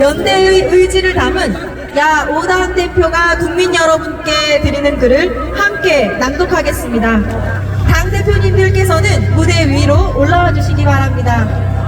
연대의 의지를 담은 야 5당 대표가 국민 여러분께 드리는 글을 함께 낭독하겠습니다. 당 대표님들께서는 무대 위로 올라와 주시기 바랍니다.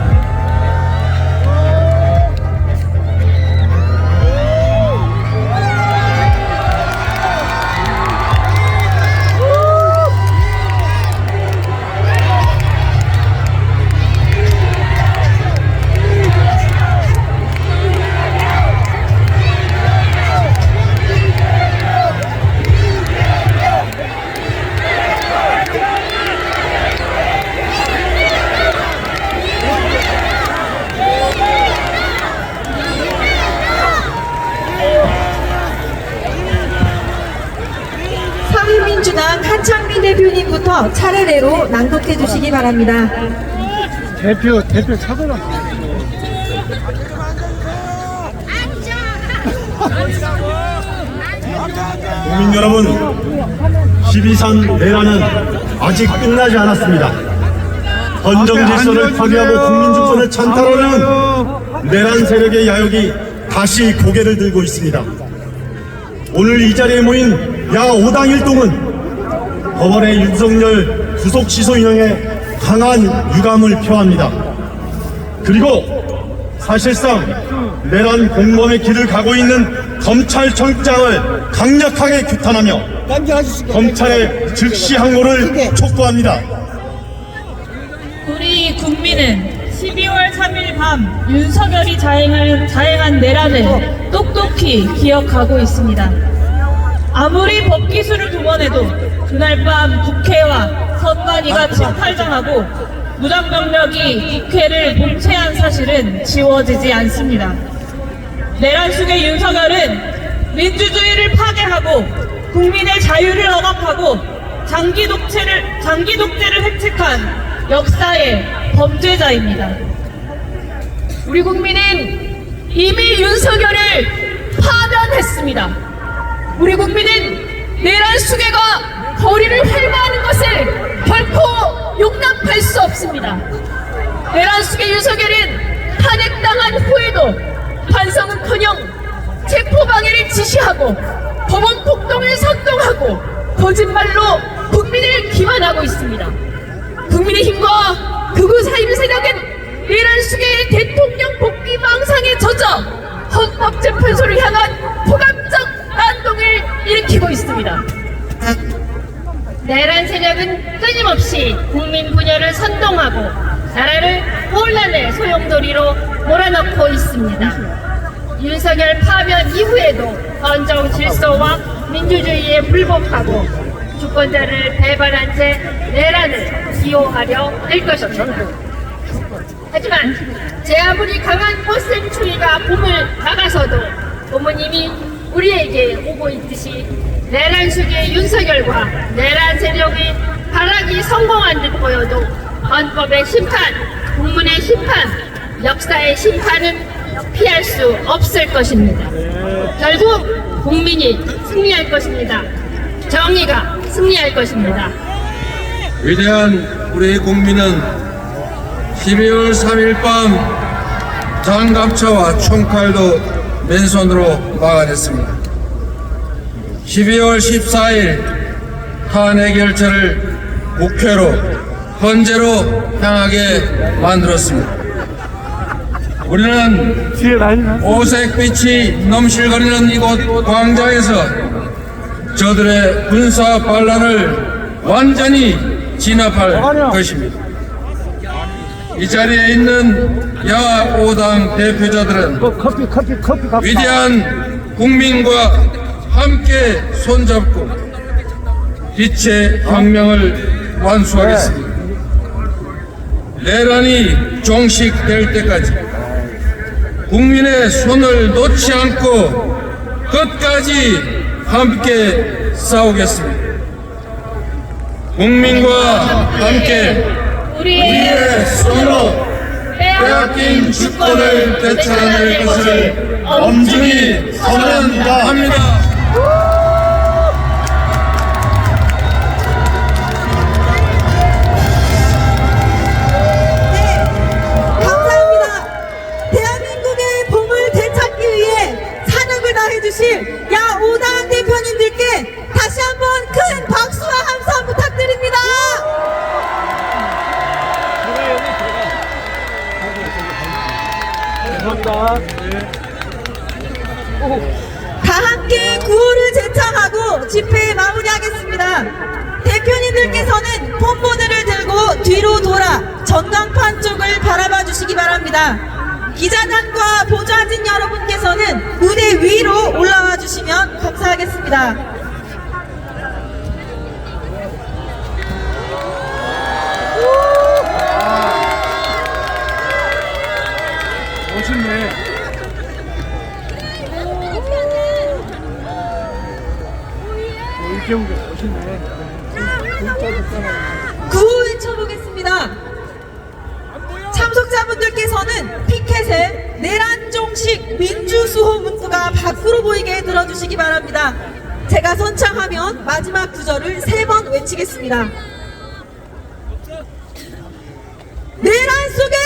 대표님부터 차례대로 낭독해 주시기 바랍니다. 대표 대표 차도라 국민 여러분, 12선 내란은 아직 끝나지 않았습니다. 헌정 질서를 파괴하고 국민 주권을 찬탈하는 내란 세력의 야욕이 다시 고개를 들고 있습니다. 오늘 이 자리에 모인 야 5당 일동은 법원의 윤석열 구속 취소 인형에 강한 유감을 표합니다. 그리고 사실상 내란 공범의 길을 가고 있는 검찰청장을 강력하게 규탄하며 검찰의 즉시 항고를 촉구합니다. 우리 국민은 12월 3일 밤 윤석열이 자행한, 자행한 내란을 똑똑히 기억하고 있습니다. 아무리 법기술을 동원해도 그날 밤 국회와 선관위가 침탈당하고 무장병력이 국회를 봉쇄한 사실은 지워지지 않습니다. 내란 속의 윤석열은 민주주의를 파괴하고 국민의 자유를 억압하고 장기 독재를 장기 독재를 획책한 역사의 범죄자입니다. 우리 국민은 이미 윤석열을 파면했습니다. 우리 국민은 내란 수괴가 거리를 훼마하는 것을 결코 용납할 수 없습니다. 내란 수괴 윤석열은 탄핵당한 후에도 반성은커녕 체포방해를 지시하고 법원 폭동을 선동하고 거짓말로 국민을 기만하고 있습니다. 국민의힘과 극우 사임 세력은 내란 수계의 대통령 복귀 망상에 젖어 헌법재판소를 향한 포괄적 난동을 일으키고 세력은 끊임없이 국민 분열을 선동하고 나라를 혼란의 소용돌이로 몰아넣고 있습니다. 윤석열 파면 이후에도 헌정 질서와 민주주의에 불복하고 주권자를 배반한 채 내란을 기호하려 할 것입니다. 하지만 제 아무리 강한 꽃샘 추위가 봄을 막아서도 부모님이 우리에게 오고 있듯이 내란 수기의 윤석열과 내란 세력의 발악이 성공한 듯 보여도 헌법의 심판, 국문의 심판, 역사의 심판은 피할 수 없을 것입니다. 결국 국민이 승리할 것입니다. 정의가 승리할 것입니다. 위대한 우리 국민은 12월 3일 밤 장갑차와 총칼도 맨손으로 막아냈습니다. 12월 14일 탄핵 결철을 국회로 헌재로 향하게 만들었습니다. 우리는 오색빛이 넘실거리는 이곳 광장에서 저들의 군사 반란을 완전히 진압할 것입니다. 이 자리에 있는 야 5당 대표자들은 어, 커피 커피 커피 갑시다 위대한 국민과 함께 손잡고 빛의 혁명을 완수하겠습니다. 내란이 종식될 때까지 국민의 손을 놓지 않고 끝까지 함께 싸우겠습니다. 국민과 함께 우리의 손으로 빼앗긴 주권을 되찾아낼 것을 엄중히 선언합니다. 감사합니다. 다 함께 구호를 제청하고 집회 마무리하겠습니다. 대표님들께서는 폰보드를 들고 뒤로 돌아 전광판 쪽을 바라봐 주시기 바랍니다. 기자단과 보좌진 여러분께서는 무대 위로 올라와 주시면 감사하겠습니다. 1번은 피켓에 내란종식 민주수호 문구가 밖으로 보이게 들어주시기 바랍니다. 제가 선창하면 마지막 구절을 세 번 외치겠습니다. 내란 속에